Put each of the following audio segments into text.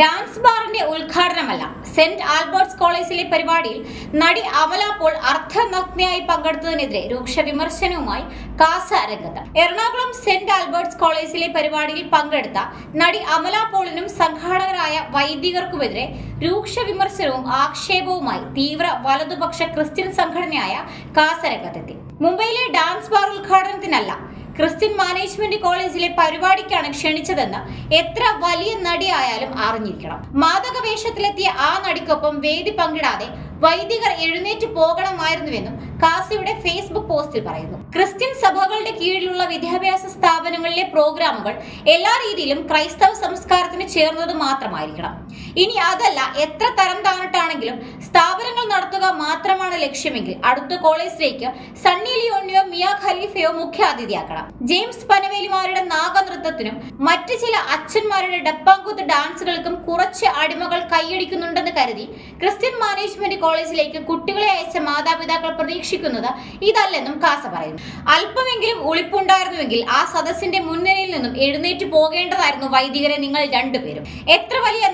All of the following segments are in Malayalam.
ഡാൻസ് ബാറിന്റെ ഉദ്ഘാടനമല്ല. സെന്റ് ആൽബർട്ട്സ് കോളേജിലെ പരിപാടിയിൽ നടി അമല പോൾ അർദ്ധനഗ്നയായി പങ്കെടുത്തതിനെതിരെ രൂക്ഷ വിമർശനവുമായി കാസ രംഗത്ത്. എറണാകുളം സെന്റ് ആൽബർട്ട്സ് കോളേജിലെ പരിപാടിയിൽ പങ്കെടുത്ത നടി അമല പോളിനും സംഘാടകരായ വൈദികർക്കുമെതിരെ രൂക്ഷ വിമർശനവും ആക്ഷേപവുമായി തീവ്ര വലതുപക്ഷ ക്രിസ്ത്യൻ സംഘടനയായ കാസ രംഗത്തെത്തി. മുംബൈയിലെ ഡാൻസ് ബാർ ഉദ്ഘാടനത്തിനല്ല ക്രിസ്ത്യൻ മാനേജ്മെന്റ് കോളേജിലെ പരിപാടിക്കാണ് ക്ഷണിച്ചതെന്ന് എത്ര വലിയ നടിയായാലും അറിഞ്ഞിരിക്കണം. മാതക വേഷത്തിലെത്തിയ ആ നടിക്കൊപ്പം വേദി പങ്കിടാതെ വൈദികർ എഴുന്നേറ്റ് പോകണമായിരുന്നുവെന്നും കാസിയുടെ ഫേസ്ബുക്ക് പോസ്റ്റിൽ പറയുന്നു. ക്രിസ്ത്യൻ സഭകളുടെ കീഴിലുള്ള വിദ്യാഭ്യാസ സ്ഥാപനങ്ങളിലെ പ്രോഗ്രാമുകൾ എല്ലാ രീതിയിലും ക്രൈസ്തവ സംസ്കാരത്തിന് ചേർന്നത് മാത്രമായിരിക്കണം. ഇനി അതല്ല എത്ര തരം താണിട്ടാണെങ്കിലും സ്ഥാപനങ്ങൾ നടത്തുക മാത്രമാണ് ലക്ഷ്യമെങ്കിൽ അടുത്ത കോളേജിലേക്ക് സണ്ണി ലിയോണിയോ മിയ ഖലീഫയോ മുഖ്യാതിഥിയാക്കണം. ജെയിംസ് പനവേലിമാരുടെ നാഗനൃത്തത്തിനും മറ്റു ചില അച്ഛന്മാരുടെ ഡപ്പാങ്കുത്ത് ഡാൻസുകൾക്കും കുറച്ച് അടിമകൾ കൈയടിക്കുന്നുണ്ടെന്ന് കരുതി ക്രിസ്ത്യൻ മാനേജ്മെന്റ് കോളേജിലേക്ക് കുട്ടികളെ അയച്ച മാതാപിതാക്കൾ പ്രതീക്ഷിക്കുന്നത് ഇതല്ലെന്നും കാസ പറയുന്നു. അല്പമെങ്കിലും ഉളിപ്പുണ്ടായിരുന്നുവെങ്കിൽ ആ സദസ്സിന്റെ മുന്നണിയിൽ നിന്നും എഴുന്നേറ്റ് പോകേണ്ടതായിരുന്നു വൈദികരെ നിങ്ങൾ രണ്ടുപേരും. എത്ര വലിയ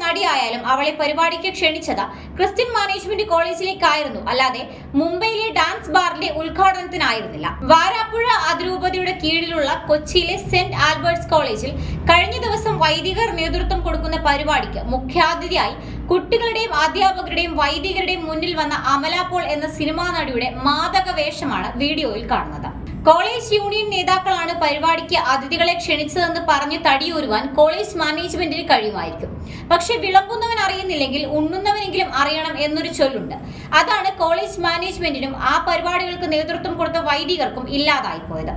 നടിയായാലും അവളെ പരിപാടിക്ക് ക്ഷണിച്ചത് ക്രിസ്ത്യൻ മാനേജ്മെന്റ് കോളേജിലേക്കായിരുന്നു. അല്ലാതെ മുംബൈയിലെ ഡാൻസ് ബാറിന്റെ ഉദ്ഘാടനത്തിനായിരുന്നില്ല. വാരാപ്പുഴ അതിരൂപതയുടെ കീഴിലുള്ള കൊച്ചിയിലെ സെന്റ് ആൽബർട്ട്സ് കോളേജിൽ കഴിഞ്ഞ ദിവസം വൈദികർ നേതൃത്വം കൊടുക്കുന്ന പരിപാടിക്ക് മുഖ്യാതിഥിയായി കുട്ടികളുടെയും അധ്യാപകരുടെയും വൈദികരുടെയും മുന്നിൽ വന്ന അമലാപോൾ എന്ന സിനിമാ നടിയുടെ മാതക വേഷമാണ് വീഡിയോയിൽ കാണുന്നത്. കോളേജ് യൂണിയൻ നേതാക്കളാണ് പരിപാടിക്ക് അതിഥികളെ ക്ഷണിച്ചതെന്ന് പറഞ്ഞ് തടിയൂരുവാൻ കോളേജ് മാനേജ്മെന്റിന് കഴിയുമായിരിക്കും. പക്ഷെ വിളമ്പുന്നവൻ അറിയുന്നില്ലെങ്കിൽ ഉണ്ണുന്നവനെങ്കിലും അറിയണം എന്നൊരു ചൊല്ലുണ്ട്. അതാണ് കോളേജ് മാനേജ്മെന്റിനും ആ പരിപാടികൾക്ക് നേതൃത്വം കൊടുത്ത വൈദികർക്കും ഇല്ലാതായി പോയത്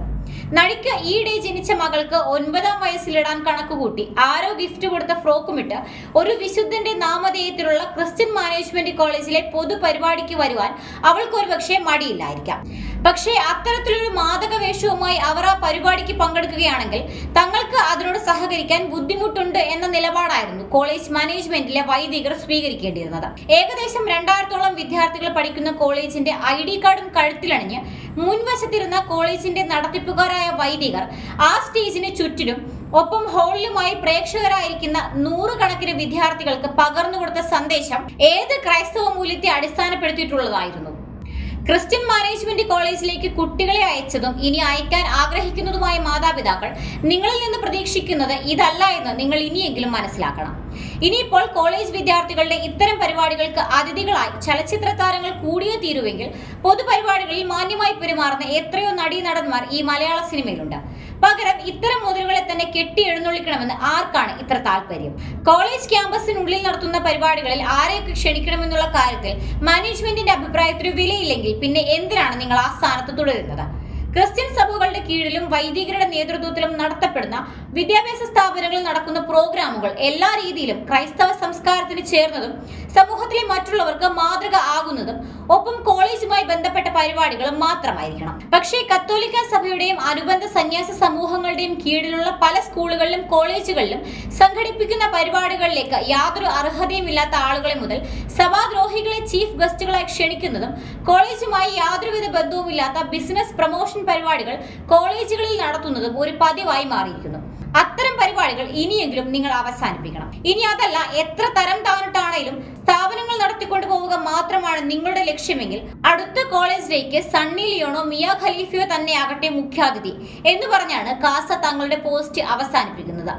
നടിക്ക് ഈയിടെ ജനിച്ച മകൾക്ക് ഒൻപതാം വയസ്സിലിടാൻ കണക്കുകൂട്ടി. ആരോ ഗിഫ്റ്റ് കൊടുത്ത ഫ്രോക്കുമിട്ട് ഒരു വിശുദ്ധന്റെ നാമധേയത്തിലുള്ള ക്രിസ്ത്യൻ മാനേജ്മെന്റ് കോളേജിലെ പൊതുപരിപാടിക്ക് വരുവാൻ അവൾക്ക് ഒരു പക്ഷേ മടിയില്ലായിരിക്കാം. പക്ഷേ അത്തരത്തിലൊരു മാദക വേഷവുമായി അവർ ആ പരിപാടിക്ക് പങ്കെടുക്കുകയാണെങ്കിൽ തങ്ങൾക്ക് അതിനോട് സഹകരിക്കാൻ ബുദ്ധിമുട്ടുണ്ട് എന്ന നിലപാടായിരുന്നു കോളേജ് മാനേജ്മെന്റിലെ വൈദികർ സ്വീകരിക്കേണ്ടിയിരുന്നത്. ഏകദേശം രണ്ടായിരത്തോളം വിദ്യാർത്ഥികൾ പഠിക്കുന്ന കോളേജിന്റെ ഐ ഡി കാർഡും കഴുത്തിലണിഞ്ഞ് മുൻവശത്തിരുന്ന കോളേജിന്റെ നടത്തിപ്പുകാരായ വൈദികർ ആ സ്റ്റേജിന് ചുറ്റിലും ഒപ്പം ഹോളിലുമായി പ്രേക്ഷകരായിരിക്കുന്ന നൂറുകണക്കിന് വിദ്യാർത്ഥികൾക്ക് പകർന്നു കൊടുത്ത സന്ദേശം ഏത് ക്രൈസ്തവ മൂല്യത്തെ അടിസ്ഥാനപ്പെടുത്തിയിട്ടുള്ളതായിരുന്നു. ക്രിസ്ത്യൻ മാനേജ്മെന്റ് കോളേജിലേക്ക് കുട്ടികളെ അയച്ചതും ഇനി അയക്കാൻ ആഗ്രഹിക്കുന്നതുമായ മാതാപിതാക്കൾ നിങ്ങളിൽ നിന്ന് പ്രതീക്ഷിക്കുന്നത് ഇതല്ല എന്ന് നിങ്ങൾ ഇനിയെങ്കിലും മനസ്സിലാക്കണം. ഇനിയിപ്പോൾ കോളേജ് വിദ്യാർത്ഥികളുടെ ഇത്തരം പരിപാടികൾക്ക് അതിഥികളായി ചലച്ചിത്ര താരങ്ങൾ കൂടിയേ തീരുവെങ്കിൽ പൊതുപരിപാടികളിൽ മാന്യമായി പെരുമാറുന്ന എത്രയോ നടീനടന്മാർ ഈ മലയാള സിനിമയിലുണ്ട്. പകരം ഇത്തരം മുതലുകളെ തന്നെ കെട്ടി എഴുന്നള്ളിക്കണമെന്ന് ആർക്കാണ് ഇത്ര താല്പര്യം? കോളേജ് ക്യാമ്പസിനുള്ളിൽ നടത്തുന്ന പരിപാടികളിൽ ആരെയൊക്കെ ക്ഷണിക്കണമെന്നുള്ള കാര്യത്തിൽ മാനേജ്മെന്റിന്റെ അഭിപ്രായത്തിന് വിലയില്ലെങ്കിൽ പിന്നെ എന്തിനാണ് നിങ്ങൾ ആ സ്ഥാനത്ത് തുടരുന്നത്? ക്രിസ്ത്യൻ സഭകളുടെ കീഴിലും വൈദികരുടെ നേതൃത്വത്തിലും നടത്തപ്പെടുന്ന വിദ്യാഭ്യാസ സ്ഥാപനങ്ങളിൽ നടക്കുന്ന പ്രോഗ്രാമുകൾ എല്ലാ രീതിയിലും ക്രൈസ്തവ സംസ്കാരത്തിന് ചേർന്നതും സമൂഹത്തിലെ മറ്റുള്ളവർക്ക് മാതൃക ആകുന്നതും ഒപ്പം കോളേജുമായി ബന്ധപ്പെട്ട പരിപാടികളും മാത്രമായിരിക്കണം. പക്ഷേ കത്തോലിക്ക സഭയുടെയും അനുബന്ധ സന്യാസ സമൂഹങ്ങളുടെയും കീഴിലുള്ള പല സ്കൂളുകളിലും കോളേജുകളിലും സംഘടിപ്പിക്കുന്ന പരിപാടികളിലേക്ക് യാതൊരു അർഹതയുമില്ലാത്ത ആളുകളെ മുതൽ സഭാദ്രോഹികളെ ചീഫ് ഗസ്റ്റുകളായി ക്ഷണിക്കുന്നതും കോളേജുമായി യാതൊരുവിധ ബന്ധവുമില്ലാത്ത ബിസിനസ് പ്രൊമോഷൻ പരിപാടികൾ കോളേജുകളിൽ നടത്തുന്നതും ഒരു പതിവായി മാറിയിരിക്കുന്നു. അത്തരം പരിപാടികൾ ഇനിയെങ്കിലും നിങ്ങൾ അവസാനിപ്പിക്കണം. ഇനി അതല്ല എത്ര തരം താണിട്ടാണേലും സ്ഥാപനങ്ങൾ നടത്തിക്കൊണ്ടു പോവുക മാത്രമാണ് നിങ്ങളുടെ ലക്ഷ്യമെങ്കിൽ അടുത്ത കോളേജ് കോളേജിലേക്ക് സണ്ണി ലിയോണോ മിയ ഖലീഫയോ തന്നെയാകട്ടെ മുഖ്യാതിഥി എന്ന് പറഞ്ഞാണ് കാസ തങ്ങളുടെ പോസ്റ്റ് അവസാനിപ്പിക്കുന്നത്.